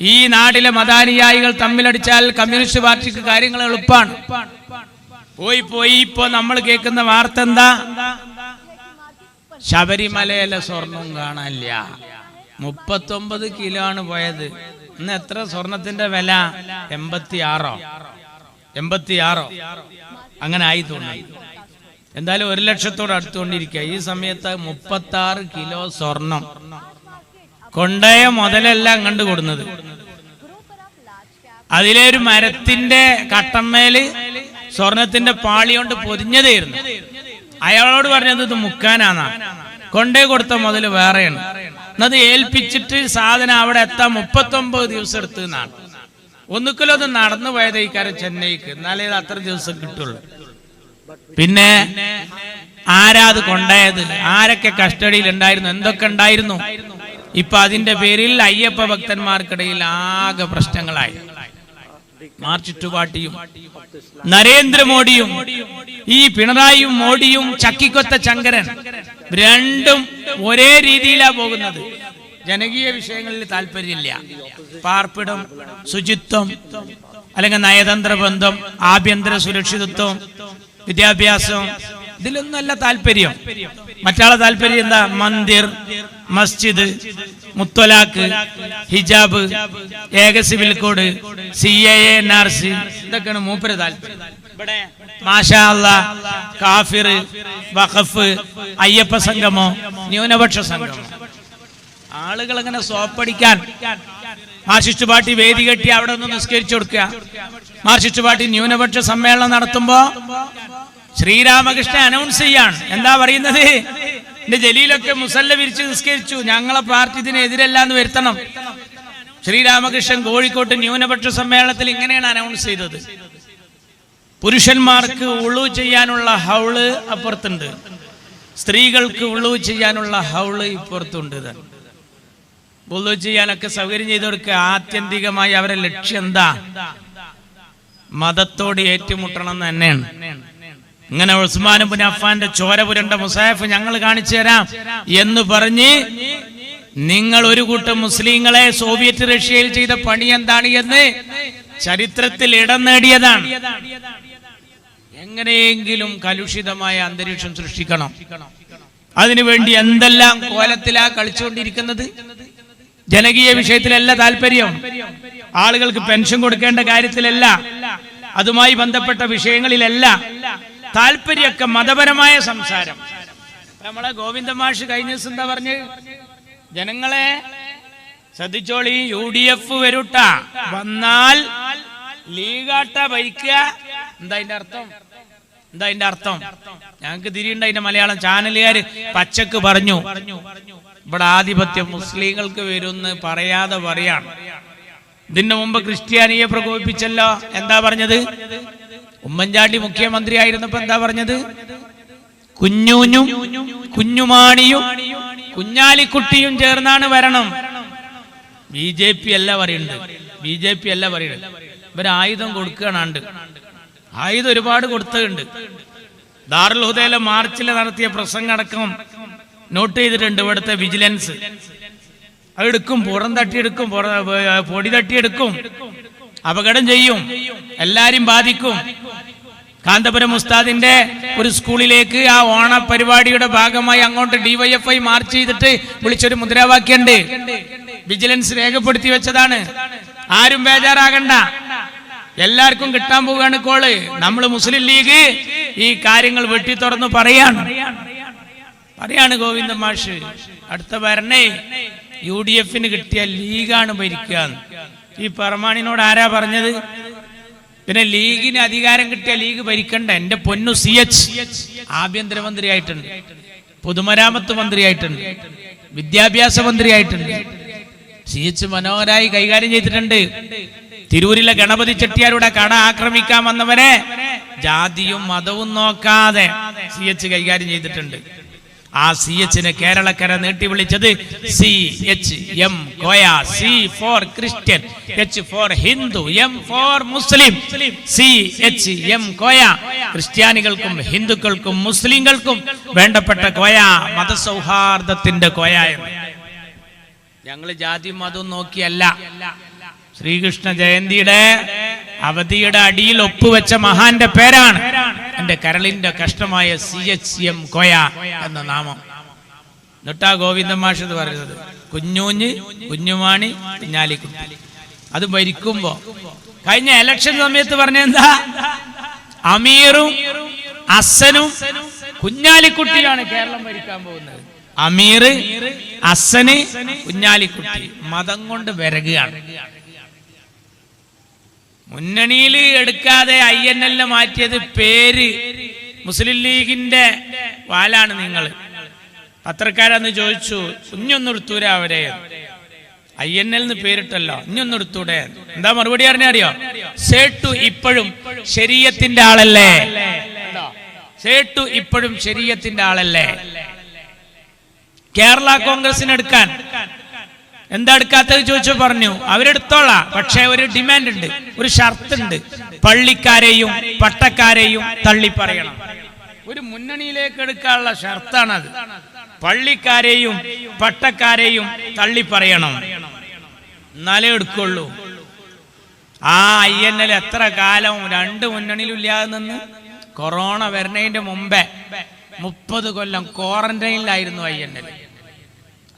ഈ നാട്ടിലെ മതാനുയായികൾ തമ്മിലടിച്ചാൽ കമ്മ്യൂണിസ്റ്റ് പാർട്ടിക്ക് കാര്യങ്ങൾ എളുപ്പമാണ് പോയി പോയി ഇപ്പൊ നമ്മൾ കേൾക്കുന്ന വാർത്ത എന്താ? ശബരിമലയിലെ സ്വർണം കാണാനില്ല. മുപ്പത്തൊമ്പത് കിലോ ആണ് പോയത്. ഇന്ന് എത്ര സ്വർണത്തിന്റെ വില? എൺപത്തി ആറോ എൺപത്തി ആറോ അങ്ങനെ ആയി തോന്നി എന്തായാലും ഒരു ലക്ഷത്തോട് അടുത്തുകൊണ്ടിരിക്കുക. ഈ സമയത്ത് മുപ്പത്തി ആറ് കിലോ സ്വർണം. കൊണ്ടയ മുതലെല്ലാം കണ്ടു കൊടുന്നത്. അതിലെ ഒരു മരത്തിന്റെ കട്ടമ്മേൽ സ്വർണത്തിന്റെ പാളി കൊണ്ട് പൊതിഞ്ഞതായിരുന്നു. അയാളോട് പറഞ്ഞത് ഇത് മുക്കാനാന്നാ. കൊണ്ടേ കൊടുത്ത മുതൽ വേറെയാണ്. എന്നത് ഏൽപ്പിച്ചിട്ട് സാധനം അവിടെ എത്താൻ മുപ്പത്തൊമ്പത് ദിവസം എടുത്തു എന്നാണ്. ഒന്നുക്കലോ അത് നടന്നു പോയത് ചെന്നൈക്ക്. എന്നാലേ ഇത് അത്ര ദിവസം കിട്ടുള്ളൂ. പിന്നെ ആരാ അത് കൊണ്ടായത്? ആരൊക്കെ കസ്റ്റഡിയിൽ ഉണ്ടായിരുന്നു എന്തൊക്കെ ഉണ്ടായിരുന്നു? ഇപ്പൊ അതിന്റെ പേരിൽ അയ്യപ്പ ഭക്തന്മാർക്കിടയിൽ ആകെ പ്രശ്നങ്ങളായി. മാർച്ചുറ്റുപാട്ടിയും നരേന്ദ്രമോദിയും ഈ പിണറായിയും മോഡിയും ചക്കിക്കൊത്ത ചങ്കരൻ രണ്ടും ഒരേ രീതിയിലാ പോകുന്നത്. ജനകീയ വിഷയങ്ങളിൽ താല്പര്യമില്ല. പാർപ്പിടം ശുചിത്വം അല്ലെങ്കിൽ നയതന്ത്ര ബന്ധം ആഭ്യന്തര സുരക്ഷിതത്വം വിദ്യാഭ്യാസം ഇതിലൊന്നല്ല താല്പര്യം. മറ്റാളെ താല്പര്യം എന്താ? മന്ദിർ മസ്ജിദ് മുത്തലാക്ക് ഹിജാബ് ഏക civil code C A A N R. ഇതൊക്കെയാണ് മൂപ്പര് താല്പര്യം. ഇവിടെ മാഷാ അല്ലാ, കാഫിർ വഖഫ് അയ്യപ്പ സംഗമോ ന്യൂനപക്ഷ സംഗമോ. ആളുകൾ അങ്ങനെ സോപ്പടിക്കാൻ മാർഷിസ്റ്റ് പാർട്ടി വേദി കെട്ടി അവിടെ ഒന്ന് നിസ്കരിച്ചു കൊടുക്കുക. മാർഷിസ്റ്റ് പാർട്ടി ന്യൂനപക്ഷ സമ്മേളനം നടത്തുമ്പോ ശ്രീരാമകൃഷ്ണൻ അനൗൺസ് ചെയ്യാണ്. എന്താ പറയുന്നത്? എന്റെ ജലീലൊക്കെ മുസല്ല വിരിച്ച് നിസ്കരിച്ചു. ഞങ്ങളെ പാർട്ടി ഇതിനെതിരല്ല എന്ന് വരുത്തണം. ശ്രീരാമകൃഷ്ണൻ കോഴിക്കോട്ട് ന്യൂനപക്ഷ സമ്മേളനത്തിൽ ഇങ്ങനെയാണ് അനൗൺസ് ചെയ്തത്? പുരുഷന്മാർക്ക് ഉളു ചെയ്യാനുള്ള ഹൗൾ അപ്പുറത്തുണ്ട്. സ്ത്രീകൾക്ക് ഉളു ചെയ്യാനുള്ള ഹൗൾ ഇപ്പുറത്തുണ്ട്. ഉളു ചെയ്യാനൊക്കെ സൗകര്യം ചെയ്തവർക്ക് ആത്യന്തികമായി അവരെ ലക്ഷ്യം എന്താ? മതത്തോട് ഏറ്റുമുട്ടണം എന്ന് തന്നെയാണ്. ഇങ്ങനെ ഉസ്മാൻ ബുൻ അഫാന്റെ ചോര പുരണ്ട മുസാഫ് ഞങ്ങൾ കാണിച്ചു തരാം എന്ന് പറഞ്ഞ് നിങ്ങൾ ഒരു കൂട്ടം മുസ്ലിങ്ങളെ സോവിയറ്റ് റഷ്യയിൽ ചെയ്ത പണി എന്താണ് എന്ന് ചരിത്രത്തിൽ ഇടം നേടിയതാണ്. എങ്ങനെയെങ്കിലും കലുഷിതമായ അന്തരീക്ഷം സൃഷ്ടിക്കണം. അതിനുവേണ്ടി എന്തെല്ലാം കോലത്തിലാ കളിച്ചുകൊണ്ടിരിക്കുന്നത്? ജനകീയ വിഷയത്തിലല്ല താല്പര്യം. ആളുകൾക്ക് പെൻഷൻ കൊടുക്കേണ്ട കാര്യത്തിലല്ല. അതുമായി ബന്ധപ്പെട്ട വിഷയങ്ങളിലല്ല. താല്പര്യമൊക്കെ മതപരമായ സംസാരം. നമ്മളെ ഗോവിന്ദ മാഷ് കഴിഞ്ഞ ദിവസം എന്താ പറഞ്ഞ്? ജനങ്ങളെ ശ്രദ്ധിച്ചോളി യു ഡി എഫ് വരുട്ട. വന്നാൽ ലീഗാട്ട ഭരിക്കുക. എന്താ അതിന്റെ അർത്ഥം? എന്താ അതിന്റെ അർത്ഥം? ഞങ്ങൾക്ക് തിരിയുണ്ട് അതിന്റെ മലയാളം ചാനലുകാര്. പച്ചക്ക് പറഞ്ഞു. ഇവിടെ ആധിപത്യം മുസ്ലിങ്ങൾക്ക് വരുമെന്ന് പറയാതെ പറയാണ്. ഇതിന്റെ മുമ്പ് ക്രിസ്ത്യാനിയെ പ്രകോപിപ്പിച്ചല്ലോ. എന്താ പറഞ്ഞത്? ഉമ്മൻചാണ്ടി മുഖ്യമന്ത്രി ആയിരുന്നപ്പോ എന്താ പറഞ്ഞത്? കുഞ്ഞൂഞ്ഞും കുഞ്ഞുമാണിയും കുഞ്ഞാലിക്കുട്ടിയും ചേർന്നാണ് വരണം. ബി ജെ പി അല്ല പറയുന്നത്. ബി ജെ പി അല്ല പറയുന്നത്. ഇവർ ആയുധം കൊടുക്കുകയാണാണ്ട് ആയുധം ഒരുപാട് കൊടുത്തുണ്ട് ദാറുൽ ഹുദയിലെ മാർച്ചിൽ നടത്തിയ പ്രസംഗം അടക്കം നോട്ട് ചെയ്തിട്ടുണ്ട് ഇവിടുത്തെ വിജിലൻസ്. അതെടുക്കും പുറം തട്ടിയെടുക്കും പൊടി തട്ടിയെടുക്കും. അപകടം ചെയ്യും. എല്ലാരും ബാധിക്കും. കാന്തപുരം ഉസ്താദിന്റെ ഒരു സ്കൂളിലേക്ക് ആ ഓണ പരിപാടിയുടെ ഭാഗമായി അങ്ങോട്ട് ഡിവൈഎഫ്ഐ മാർച്ച് ചെയ്തിട്ട് വിളിച്ചൊരു മുദ്രാവാക്യുണ്ട്. വിജിലൻസ് രേഖപ്പെടുത്തി വെച്ചതാണ്. ആരും ബേജാറാകണ്ട. എല്ലാവർക്കും കിട്ടാൻ പോവുകയാണ് കോൾ. നമ്മൾ മുസ്ലിം ലീഗ് ഈ കാര്യങ്ങൾ വെട്ടി തുറന്ന് പറയാണ്. പറയാണ് ഗോവിന്ദ മാഷ്. അടുത്ത ഭരണേ യു ഡി എഫിന് കിട്ടിയ ലീഗാണ് ഭരിക്കുക ഈ പറമാണിനോട് ആരാ പറഞ്ഞത്? പിന്നെ ലീഗിന് അധികാരം കിട്ടിയ ലീഗ് ഭരിക്കണ്ട. എന്റെ പൊന്നു സി എച്ച് ആഭ്യന്തരമന്ത്രിയായിട്ടുണ്ട്. പൊതുമരാമത്ത് മന്ത്രിയായിട്ടുണ്ട്. വിദ്യാഭ്യാസ മന്ത്രിയായിട്ടുണ്ട്. സി എച്ച് മനോഹരായി കൈകാര്യം ചെയ്തിട്ടുണ്ട്. തിരൂരിലെ ഗണപതി ചെട്ടിയാരുടെ കട ആക്രമിക്കാൻ വന്നവരെ ജാതിയും മതവും നോക്കാതെ സി എച്ച് കൈകാര്യം ചെയ്തിട്ടുണ്ട്. ആ സി എച്ചിന് കേരളക്കര നീട്ടി വിളിച്ചത് C H M Koya C for Christian H for Hindu M for Muslim C H M Koya. ക്രിസ്ത്യാനികൾക്കും ഹിന്ദുക്കൾക്കും മുസ്ലിങ്ങൾക്കും വേണ്ടപ്പെട്ട കോയ മതസൗഹാർദ്ദത്തിന്റെ കോയ ഞങ്ങൾ ജാതി മതം നോക്കിയല്ല. ശ്രീകൃഷ്ണ ജയന്തിയുടെ അവധിയുടെ അടിയിൽ ഒപ്പുവെച്ച മഹാന്റെ പേരാണ് എന്റെ കരളിന്റെ കഷ്ടമായ സി എച്ച് എം കോയ എന്ന നാമം. എന്നിട്ടാ ഗോവിന്ദ എന്ന് പറയുന്നത്. കുഞ്ഞൂഞ്ഞ് കുഞ്ഞുമാണി കുഞ്ഞാലിക്കുട്ടി. അത് ഭരിക്കുമ്പോ കഴിഞ്ഞ ഇലക്ഷൻ സമയത്ത് പറഞ്ഞ എന്താ അമീറും അസനും കുഞ്ഞാലിക്കുട്ടിയാണ് കേരളം ഭരിക്കാൻ പോകുന്നത്. അമീർ അസന് കുഞ്ഞാലിക്കുട്ടി. മതം കൊണ്ട് വിരകുകയാണ്. മുന്നണിയിൽ എടുക്കാതെ ഐ എൻ എൽ മാറ്റിയത് പേര് മുസ്ലിം ലീഗിന്റെ വാലാണ് നിങ്ങൾ. പത്രക്കാരന്ന് ചോദിച്ചു കുഞ്ഞൊന്നെടുത്തൂരെ അവരെ ഐ എൻ എൽ പേരിട്ടല്ലോ ഇഞ്ഞൊന്നെടുത്തൂടെ എന്താ മറുപടി അറിഞ്ഞ അറിയോ? സേട്ടു ഇപ്പോഴും ശരീരത്തിന്റെ ആളല്ലേ? സേട്ടു ഇപ്പോഴും ശരീരത്തിന്റെ ആളല്ലേ? കേരള കോൺഗ്രസിന് എടുക്കാൻ എന്താ എടുക്കാത്തത് ചോദിച്ചു പറഞ്ഞു. അവരെടുത്തോളാം. പക്ഷെ ഒരു ഡിമാൻഡ് ഉണ്ട്. ഒരു ഷർത്ത് ഉണ്ട്. പള്ളിക്കാരെയും പട്ടക്കാരെയും തള്ളി പറയണം ഒരു മുന്നണിയിലേക്ക് എടുക്കാനുള്ള ഷർത്താണ് അത് പള്ളിക്കാരെയും പട്ടക്കാരെയും തള്ളി പറയണം എന്നാലേ എടുക്കുള്ളൂ. ആ ഐ എൻ എൽ എത്ര കാലം രണ്ട് മുന്നണിയിലും ഇല്ലാതെ നിന്ന് കൊറോണ വരുന്നതിന്റെ മുമ്പേ മുപ്പത് കൊല്ലം ക്വാറന്റൈനിലായിരുന്നു ഐ എൻ എൽ.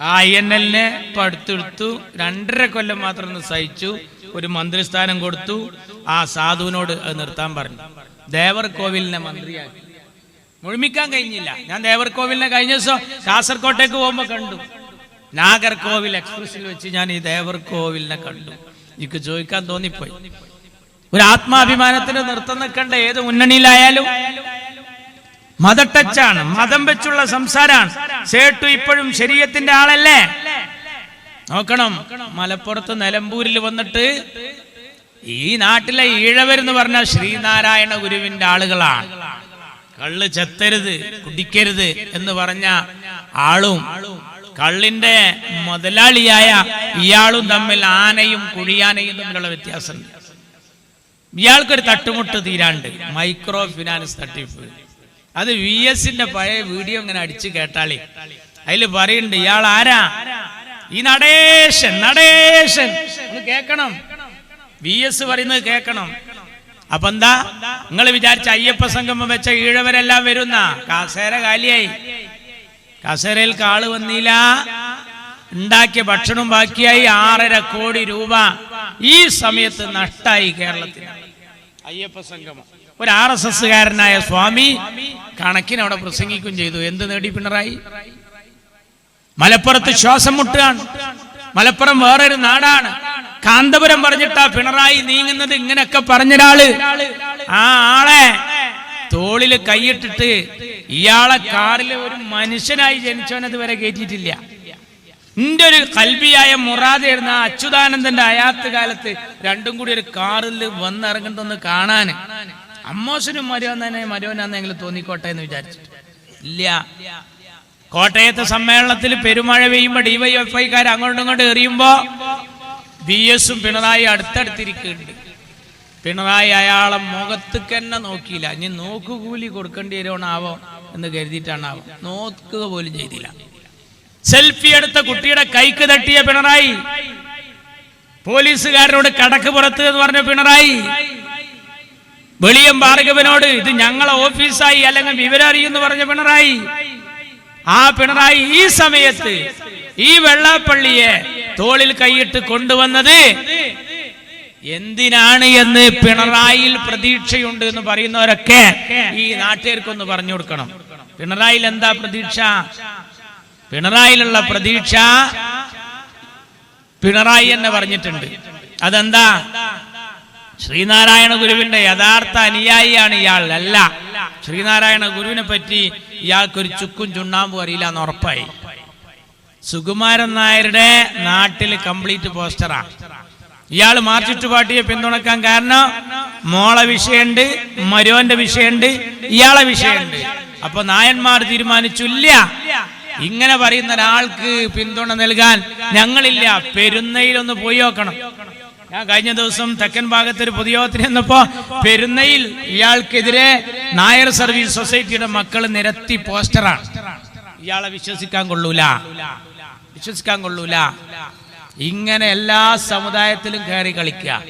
ആ ഐ എൻ എല്ലിനെ പടുത്തെടുത്തു രണ്ടര കൊല്ലം മാത്രം ഒന്ന് സഹിച്ചു. ഒരു മന്ത്രിസ്ഥാനം കൊടുത്തു. ആ സാധുവിനോട് അത് നിർത്താൻ പറഞ്ഞു. ദേവർ കോവിലിനെ മന്ത്രിയാക്കി. മുഴുമിക്കാൻ കഴിഞ്ഞില്ല. ഞാൻ ദേവർ കോവിലിനെ കഴിഞ്ഞ ദിവസം കാസർകോട്ടേക്ക് പോകുമ്പോ കണ്ടു. നാഗർകോവിൽ എക്സ്പ്രസിൽ വെച്ച് ഞാൻ ഈ ദേവർ കോവിലിനെ കണ്ടു. എനിക്ക് ചോദിക്കാൻ തോന്നിപ്പോയി. ഒരു ആത്മാഭിമാനത്തിന് നിർത്തം നിൽക്കേണ്ട ഏത് മുന്നണിയിലായാലും മതട്ടച്ചാണ് മതം വെച്ചുള്ള സംസാരമാണ് സേട്ടു ഇപ്പോഴും ശരീരത്തിന്റെ ആളല്ലേ? നോക്കണം. മലപ്പുറത്ത് നിലമ്പൂരിൽ വന്നിട്ട് ഈ നാട്ടിലെ ഈഴവരെന്ന് പറഞ്ഞ ശ്രീനാരായണ ഗുരുവിന്റെ ആളുകളാണ്. കള്ള് ചെത്തരുത് കുടിക്കരുത് എന്ന് പറഞ്ഞ ആളും കള്ളിന്റെ മുതലാളിയായ ഇയാളും തമ്മിൽ ആനയും കുഴിയാനയും തമ്മിലുള്ള വ്യത്യാസമുണ്ട്. ഇയാൾക്കൊരു തട്ടുമുട്ട് തീരാണ്ട്. മൈക്രോ ഫിനാൻസ് തട്ടിപ്പ്. അത് വി എസിന്റെ പഴയ വീഡിയോ ഇങ്ങനെ അടിച്ചു കേട്ടാളി. അതിൽ പറയുന്നുണ്ട് ഇയാൾ ആരാ? ഈ നടേശൻ നടേശൻ. ഒന്ന് കേക്കണം വി എസ് പറയുന്നത് കേക്കണം അപ്പൊ എന്താ? നിങ്ങൾ വിചാരിച്ച അയ്യപ്പ സംഗമം വെച്ച ഈഴവരെല്ലാം വരുന്ന? കാസേര കാലിയായി. കസേരയിൽ കാൾ വന്നില്ല. ഉണ്ടാക്കിയ ഭക്ഷണം ബാക്കിയായി ആറര കോടി രൂപ ഈ സമയത്ത് നഷ്ടായി കേരളത്തിൽ അയ്യപ്പ സംഗമം. ഒരു ആർ എസ് എസ്സുകാരനായ സ്വാമി കണക്കിന് അവിടെ പ്രസംഗിക്കുകയും ചെയ്തു. എന്ത് നേടി പിണറായി? മലപ്പുറത്ത് ശ്വാസം മുട്ടുകയാണ് മലപ്പുറം വേറൊരു നാടാണ്. കാന്തപുരം പറഞ്ഞിട്ടാ പിണറായി നീങ്ങുന്നത് ഇങ്ങനെയൊക്കെ പറഞ്ഞൊരാൾ. ആ ആളെ തോളിൽ കൈയിട്ടിട്ട് ഇയാളെ കാറിൽ ഒരു മനുഷ്യനായി ജനിച്ചവനത് വരെ കയറ്റിയിട്ടില്ല എന്റെ ഒരു കൽബിയായ മുറാദായിരുന്ന ആ അച്യുതാനന്ദന്റെ അയാത്ത് കാലത്ത് രണ്ടും കൂടി ഒരു കാറിൽ വന്നിറങ്ങുന്നതൊന്ന് കാണാന്. അമ്മോശനും മരുവന്നെ മരുവനാന്നെങ്കിലും തോന്നിക്കോട്ടെ എന്ന് വിചാരിച്ചിട്ട്. ഇല്ല. കോട്ടയത്തെ സമ്മേളനത്തിൽ പെരുമഴ പെയ്യുമ്പോ ഡിവൈഎഫ്ഐക്കാർ അങ്ങോട്ടും ഇങ്ങോട്ടും എറിയുമ്പോ ബി എസും പിണറായി അടുത്തടുത്തിരിക്കുന്നുണ്ട്. പിണറായി അയാളെ മുഖത്തേക്ക് തന്നെ നോക്കിയില്ല. ഇനി നോക്കുകൂലി കൊടുക്കേണ്ടി വരുവാണാവോ എന്ന് കരുതിയിട്ടാണാവോ നോക്കുക പോലും ചെയ്തില്ല. സെൽഫി എടുത്ത കുട്ടിയുടെ കൈക്ക് തട്ടിയ പിണറായി. പോലീസുകാരനോട് കടക്ക് പുറത്ത് എന്ന് പറഞ്ഞ പിണറായി. വെളിയം ഭാർഗവനോട് ഇത് ഞങ്ങളെ ഓഫീസായി അല്ലെങ്കിൽ വിവരം പറഞ്ഞ പിണറായി. ആ പിണറായി ഈ സമയത്ത് ഈ വെള്ളാപ്പള്ളിയെ തോളിൽ കൈയിട്ട് കൊണ്ടുവന്നത് എന്തിനാണ് എന്ന് പിണറായിൽ പ്രതീക്ഷയുണ്ട് എന്ന് പറയുന്നവരൊക്കെ ഈ നാട്ടുകാർക്കൊന്ന് പറഞ്ഞു കൊടുക്കണം. പിണറായിൽ എന്താ പ്രതീക്ഷ? പിണറായിലുള്ള പ്രതീക്ഷ പിണറായി എന്നെ പറഞ്ഞിട്ടുണ്ട്. അതെന്താ? ശ്രീനാരായണ ഗുരുവിന്റെ യഥാർത്ഥ അനുയായിയാണ് ഇയാൾ. അല്ല ശ്രീനാരായണ ഗുരുവിനെ പറ്റി ഇയാൾക്കൊരു ചുക്കും ചുണ്ണാമ്പും അറിയില്ല എന്ന് ഉറപ്പായി. സുകുമാരൻ നായരുടെ നാട്ടിൽ കംപ്ലീറ്റ് പോസ്റ്ററാണ് ഇയാൾ മാർച്ച് പാർട്ടിയെ പിന്തുണക്കാൻ കാരണം മോളെ വിഷയമുണ്ട് മരുവന്റെ വിഷയമുണ്ട് ഇയാളെ വിഷയമുണ്ട്. അപ്പൊ നായന്മാർ തീരുമാനിച്ചില്ല. ഇങ്ങനെ പറയുന്ന ഒരാൾക്ക് പിന്തുണ നൽകാൻ ഞങ്ങളില്ല. പെരുന്നയിലൊന്ന് പോയി നോക്കണം. ഞാൻ കഴിഞ്ഞ ദിവസം തെക്കൻ ഭാഗത്ത് ഒരു പൊതുയോഗത്തിന് ചെന്നപ്പോ പെരുന്നയിൽ ഇയാൾക്കെതിരെ നായർ സർവീസ് സൊസൈറ്റിയുടെ മക്കൾ നിരത്തി പോസ്റ്ററാണ്. ഇയാളെ വിശ്വസിക്കാൻ കൊള്ളൂല. വിശ്വസിക്കാൻ കൊള്ളൂല. ഇങ്ങനെ എല്ലാ സമുദായത്തിലും കയറി കളിക്കുക.